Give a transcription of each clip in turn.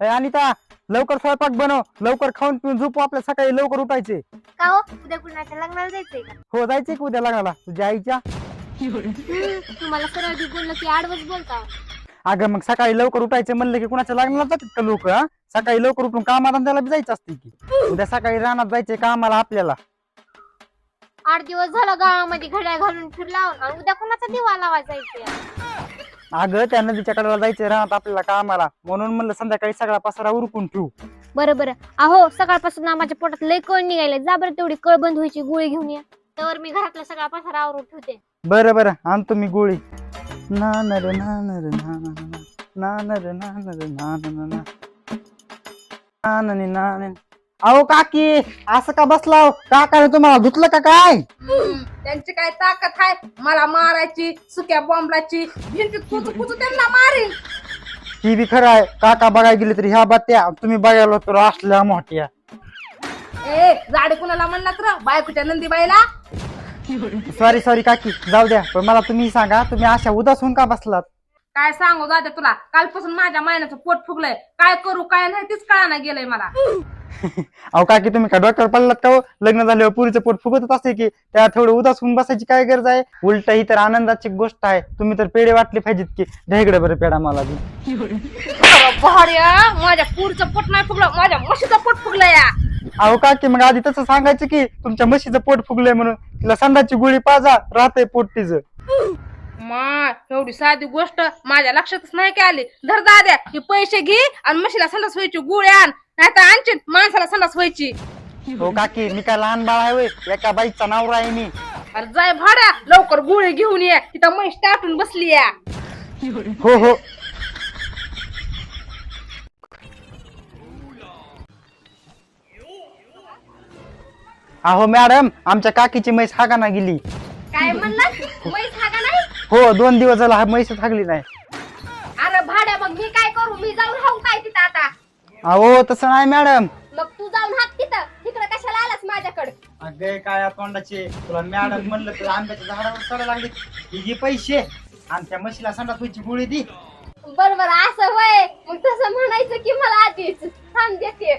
ए, अनिता लवकर स्वयंपाक बनव. लवकर खाऊन पिऊन झोपू. आपल्या सकाळी लवकर उठायचे. का हो? उद्या कुणाच्या लग्नाला जायचंय का? हो जायचे की उद्या लग्नाला. तुझ्या आईच्या. तुम्हाला सरळ बी बोललं की आडवच बोलता अगं मग सकाळी लवकर उठायचं म्हणलं की कुणाच्या लग्नाला जातात का लोक सकाळी लवकर उठून कामाला त्याला बी जायचं असते की. उद्या सकाळी रानात जायचे कामाला आपल्याला. आठ दिवस झाला गावामध्ये घड्याळ घालून फिरला आणि उद्या कुणाचा दिवा लावा जायचंय अगं त्या नदीच्या कडेला जायचे रानात आपल्याला कामाला म्हणून म्हणलं संध्याकाळी सगळा पसारा उरकून ठेवू बरं बरं अहो सकाळपासून ना माझ्या पोटात लय कळ निघायला जा बरं तेवढी कळ बंद व्हायची गोळी घेऊन या तर मी घरातला सगळा पसारा आवरून ठेवते बरं बरं आणतो मी गोळी ना नर ना नर ना ना ना ना नर ना नर ना ना ना ना ना ना नी ना नी. अहो काकी असं का बसला हो? काकाने तुम्हाला धुतलं का काय? त्यांची काय ताकद आहे मला मारायची सुक्या बॉम्बलाची भिंतीत कुचू कुचू त्यांना मारीन. ती बी खरं आहे. काका बघायला गेले तरी ह्या बात्या तुम्ही बघायला तर असल्या मोठ्या. ए जाडे कुणाला म्हणला तर बायकोच्या नंदीबाईला? सॉरी सॉरी काकी. जाऊ द्या. पण मला तुम्ही सांगा तुम्ही अशा उदास होऊन का बसलात? काय सांगू? दादा तुला. कालपासून माझ्या मायनाचं पोट फुगलंय. काय करू काय नाही तीच कळाना गेलंय मला. अहो काकी तुम्ही का डॉक्टर पडलात का हो? लग्न झाल्यावर पुरीचं पोट फुगतच असते की त्या थोडं उदास होऊन बसायची काय गरज आहे? उलट ही तर आनंदाची गोष्ट आहे. तुम्ही तर पेढे वाटले पाहिजेत की इकडे बरं पेढा मला बी. अरे भाड्या माझ्या पुरीचं पोट नाही फुगलं माझ्या म्हशीचं पोट फुगलं या अहो काकी मग आधी तसं सांगायचं की तुमच्या म्हशीचं पोट फुगलंय म्हणून तिला संडाची गोळी पाजा राहते पोट तिचं मा एवढी साधी गोष्ट माझ्या लक्षातच नाही की आली. धर दाद्या हे पैसे घे आणि म्हशीला संडास व्हायची गुळे आण. नाही तर आणशील माणसाला संडास व्हायची. हो काकी मी काय लहान बाळ आहे होय. एका बाईचा नवरा आहे मी. अरे जाय भाड्या लवकर गुळे घेऊन ये. तिथं म्हैस टाटून बसली या हो हो. अहो मॅडम आमच्या काकीची म्हैस हागाना गेली. काय म्हणला म्हैस हा का नाही हो दोन दिवस झाला हा म्हैसच हागली नाही अरे भाड्या मग मी काय करू मी जाऊन राहू काय तिथं आता अहो तसं नाही मॅडम. मग तू जाऊन हात तिथं. तिकडे कशाला आलास माझ्याकडे? अगे काय तोंडाचे? तुला मॅडम म्हणलं तर आंब्याच्या झाडावर चढायला लागली. ही घे पैसे. आमच्या म्हशीला संडास व्हायची गोळी दी. बरोबर असं वय मग तसं म्हणायचं की मला आधीच. थांब देते.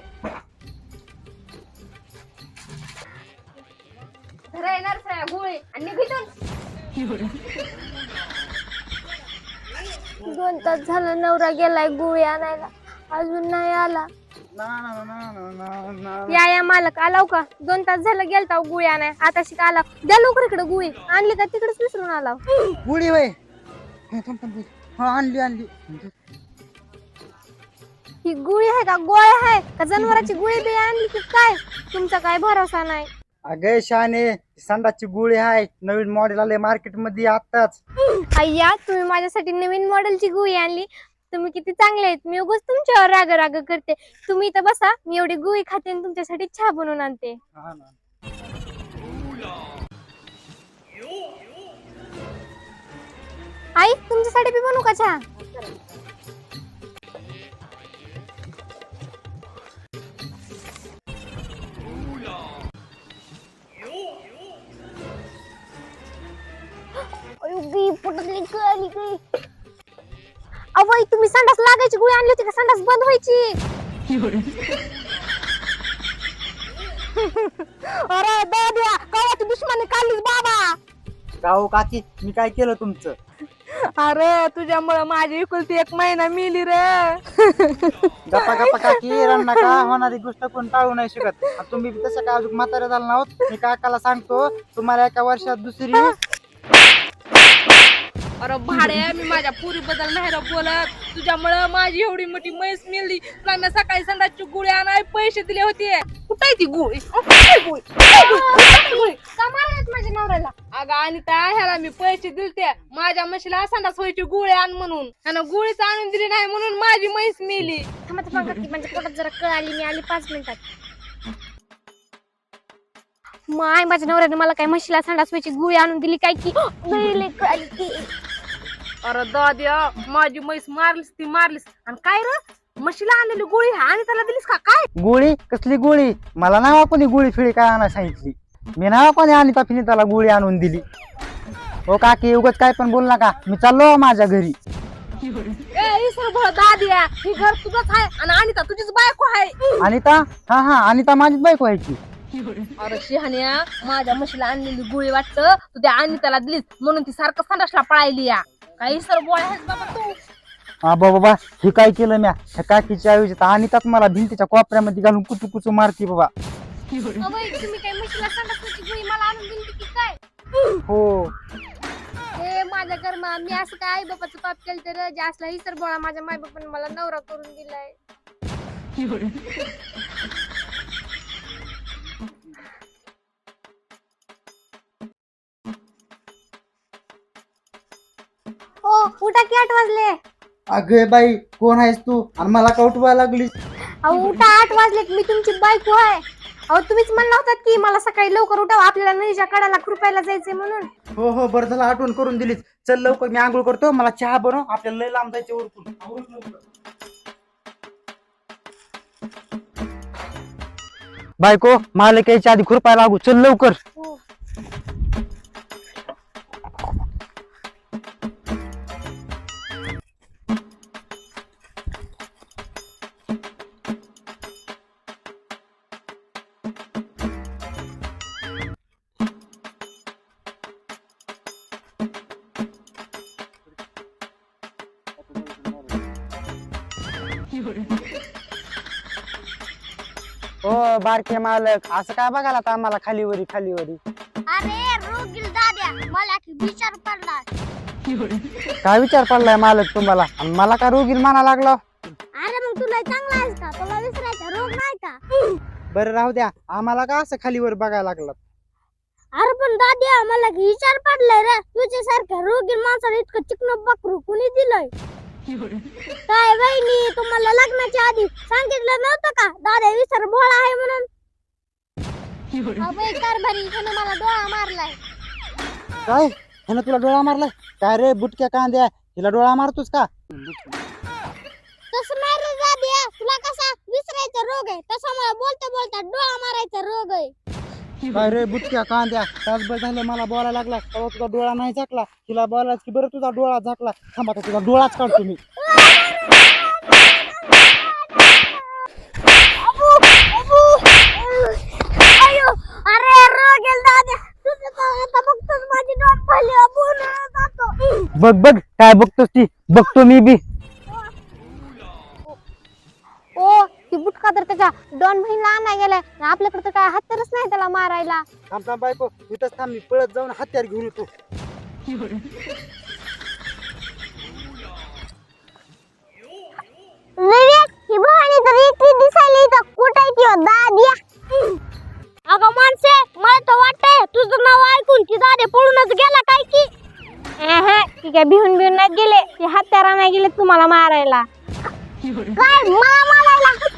राहणार सगळ्या गोळी. आणि निघितून दोन तास झालं नवरा गेलाय गोळी आणायला. अजून नाही आला. या या मालक आलाव का? दोन तास झालं गेलता गुळी आणाय आता शिक आला. द्या लवकर इकडे गुळी. आणली का तिकडेच विसरून आला गोळी वय. हा आणली आणली. ही गुळी आहे का? गोळ्या आहे. का जनावराची गुळी बी आणली की काय? तुमचा काय भरोसा नाही. अगे शाने संडासची गोळी आहे. नवीन मॉडेल आले मार्केटमध्ये आताच अय्या तुम्ही माझ्यासाठी नवीन मॉडेलची गुळी आणली. तुम्ही किती चांगले आहेत मी उगाच तुमच्यावर राग राग करते तुम्ही इथं बसा मी एवढी गुळी खाते आणि तुमच्यासाठी चहा बनवून आणते हा ना. आई तुमच्यासाठी बी बनवू का चहा अयो, आली गी. आई, तुम्ही संडास लागायची गोळी आणली होती का? संडास बंद व्हायची. अरे दाद्या कवाची दुश्मनी काढलीच बाबा. गाऊ काकी मी काय केलं तुमचं? अरे तुझ्यामुळे माझी एकुलती एक महिना मिली रे. गप्पा गप्पा काकी रन्ना का होणारी गोष्ट कोण टाळू नाही शकत. आणि तुम्ही बी तसं काय अजून म्हातारे झाला नाहोत? मी काकाला सांगतो तुम्हाला एका वर्षात दुसरी अरे भाडे मी माझ्या पुरी बद्दल नाही रे बोलत. तुझ्यामुळं माझी एवढी मोठी म्हैस मिळली. तुला मी सकाळी संडासची गुळी आणाय पैसे दिले होते. कुठे ती गुळी? आहे माझ्या नवऱ्याला. अगं त्या ह्याला मी पैसे दिलते. माझ्या म्हशीला संडास व्हायची गुळी आण म्हणून. त्यानं गुळीच आणून दिली नाही म्हणून माझी म्हैस मिली. थांबा थांबा काकी माझ्या पोटात जरा कळ आली मी आली पाच मिनिटात. माय माझ्या नवऱ्याने मला काय म्हशीला संडास व्हायची गुळी आणून दिली काय की लई लई की? अरे दाद्या माझी म्हैस मारलीस ती मारलीस. आणि काय र? म्हशीला आणलेली गुळी आणि त्याला दिलीस का? काय? गोळी? कसली गोळी? मला नावा कोणी गोळी फिळी काय आणायला सांगितली? मी नावा कोणी अनिता फिनिताला गोळी आणून दिली. हो काकी उगाच काय पण बोल नका. मी चाललो माझ्या घरी. ए इसर भळ दाद्या. ही घर तुझंच आहे आणि अनिता तुझीच बायको आहे. अनिता? हा हा अनिता माझीच बाईक व्हायची अरे शिहान्या माझ्या म्हशीला आणलेली गोळी वाटतं. तू त्या अनिताला दिलीस म्हणून ती सारखं संडासला पळायली या. काही सर बोळ आहेस बाबा तू. हा बाबा बा हे काय केलं म्या? ह्या काकीच्या ऐवजी तर अनिताच मला भिंतीच्या कोपऱ्यामध्ये घालून कुचू कुचू मारती बाबा. अवय तुम्ही काय म्हशीला संडासाची गोळी मला आणून दिली की काय? हो. हे माझ्या कर्मा मी असं काय आई बापाचं पाप केलं तर जास्तला ही सर बोळा माझ्या माय बापाने मला नवरा करून दिलाय. की आठ वाजले. अगे बाई कोण आहेस तू? आणि मला कौटवायला लागलीस? अहो उठा आठ वाजलेत. मी तुमची बायको आहे. अहो तुम्हीच म्हणला होतात की मला सकाळी लवकर उठावं. आपल्याला नदीच्या कडाला कृपायला जायचंय म्हणून. हो हो बरं झालं आठवण करून दिलीस. चल लवकर. मी आंघोळ करतो. मला चहा बनव. आपल्याला लय लांब जायचे उरकून लवकर. बायको मालक यायच्या आधी खुरपाय लागू. चल लवकर. हो. हो बारके मालक. असं काय बघायला आता आम्हाला खालीवरी खालीवरी अरे रोगील दाद्या मला की विचार पडला काय विचार पडलाय मालक तुम्हाला? आणि मला काय रोगील माना लागला? अरे मग तुला चांगला आहेस का? तुला विसरायचा रोग नाही का? बरं राहू द्या. आम्हाला का असं खालीवर बघायला लागलं? अरे पण दाद्या मला की विचार पडलाय रे. तुझ्या सारख्या रोगील माणसाला इतकं चिकन बकरू कुणी दिलंय? काय वहिनी तुम्हाला लग्नाच्या आधी सांगितलं नव्हतं का? दादा विसर भोळा आहे म्हणून. कारभारी मला डोळा मारलाय. काय? ह्यानं तुला डोळा मारलाय? काय रे बुटक्या कांद्या? हिला डोळा मारतोस का? तसं नाही रे दाद्या तुला कसा विसरायचा रोग आहे? तसा मला बोलता बोलता डोळा मारायचा रोग आहे. काय रे बुटक्या कांद्या? तासभर झालं मला बोलायला लागला. तेव्हा तुझा डोळा नाही झाकला. तिला बोलायला की बरं तुझा डोळा झाकला. थांबा आता तुझा डोळाच काढतो मी. अरे बघ बघ काय बघतोस ती. बघतो मी बी. ती बुटका तर त्याच्या डॉन बहिणीला आणाय गेलाय. आणि आपल्याकडे तर काय हत्यारच नाही त्याला मारायला. थांब थांब बायको इथंच थांब मी पळत जाऊन हत्यार घेऊन येतो. विवेक ही बहाणी तर एकटी दिसायला इथं कुठे ती? दाद्या अगं माणसे मला तर वाटतंय तुझं नाव ऐकून ती दादे पळूनच गेला काय की? आहे भिवून भिवून नाही गेले. ते हत्यारा नाही गेले तुम्हाला मारायला. काय मला मारायला?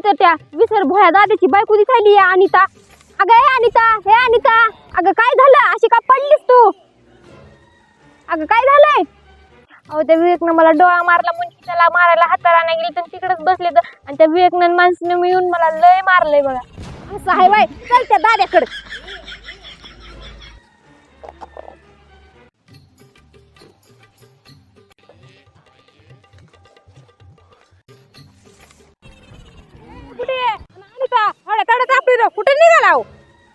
मी तर त्या विसर भोळ्या दादाची बायको दिसायली अनिता. अगं हे अनिता हे अनिता. अगं काय झालं? अशी का पडलीस तू? अगं काय झालंय? अहो त्या विवेकनं मला डोळा मारला म्हणजे त्याला मारायला हाताला नाही गेली तर तिकडेच बसले तर. आणि त्या विवेकनं माणसानं मिळून मला लय मारलंय बघा. असं आहे बाय चल त्या दाद्याकडे.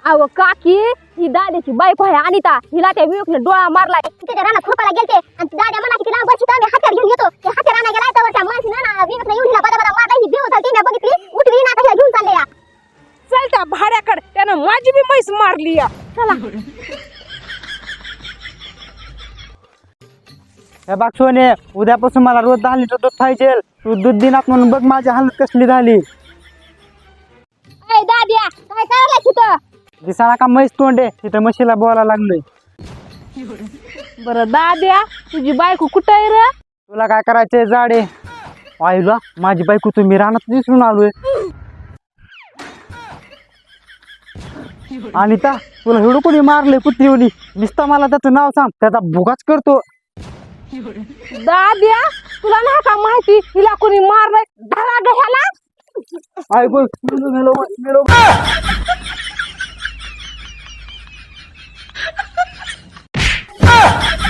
अहो काकी ही दाद्याची बायको आहे अनिता. हिला त्या विवेकने डोळा मारलाय. तिथे रानात खुरपाला गेलते. आणि ती दाद्या म्हणा की तिला बसची आम्ही हत्यार घेऊन येतो. ते हत्यार आणा गेला तर त्या माणसीनं ना विवेकने येऊन हिला बदा बदा मारला ही बेहोश झाली तिने बघितली. उठली ना हिला घेऊन चालले या. चल त्या भाड्याकडे. त्यानं माझी बी म्हैस मारली या. चला. हे बघ सोने उद्यापासून मला रोज दहा लिटर दूध पाहिजे तू दूध दिनात म्हणून बघ माझी हालत कसली झाली. दाद्या काय करायला तिथं दिसाना का म्हैस तोंडे तिथं म्हशीला बोलायला लागलोय. बरं दाद्या तुझी बायको कुठं आहे रे? तुला काय करायचंय? जाडे आईला माझी बायको तुम्ही रानात दिसून आलोय. अनिता तुला एवढं कोणी मारले कुत्रीवली नुसता मला त्याचं नाव सांग. त्याचा भुगाच करतो. दाद्या तुला नाही का माहिती? हिला कोणी मारलंय? धरा ग ह्याला. ah!